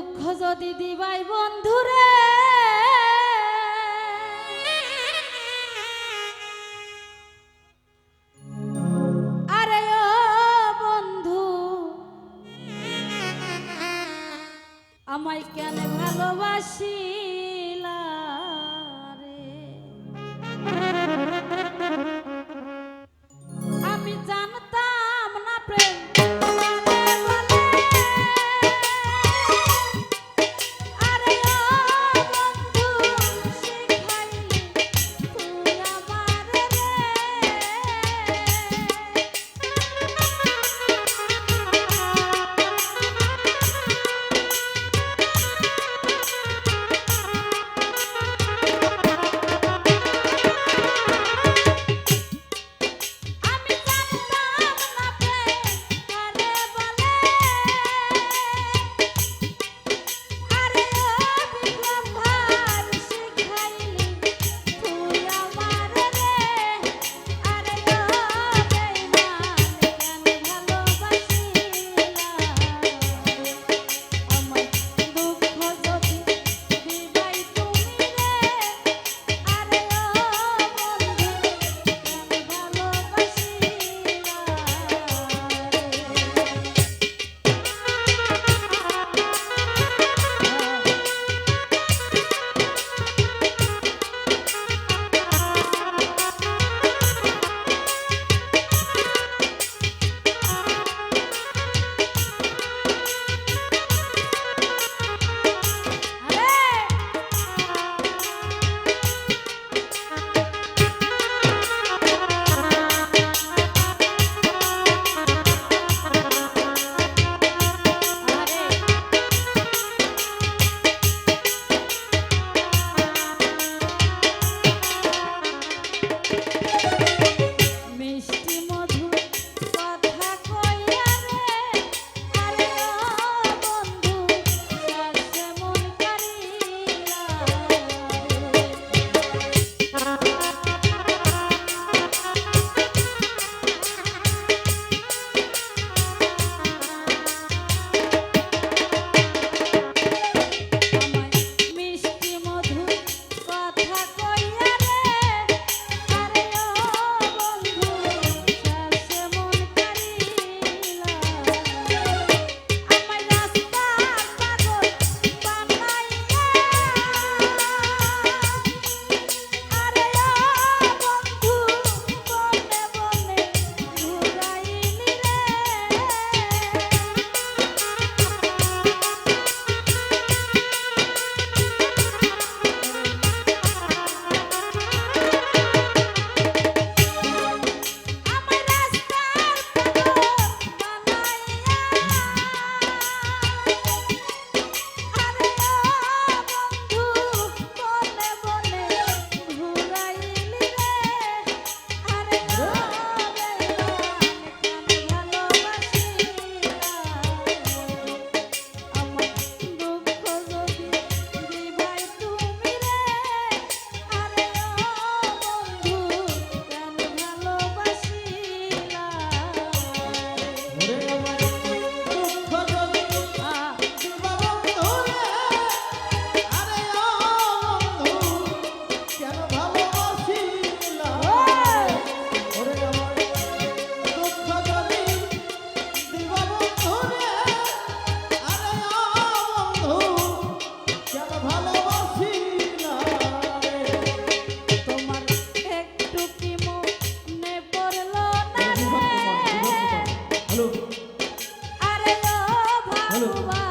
দুঃখ যদি দিবাই বন্ধুরে। আরে ও বন্ধু আমায় কেন ভালোবাসি আমি জানতাম না প্রেম 好了。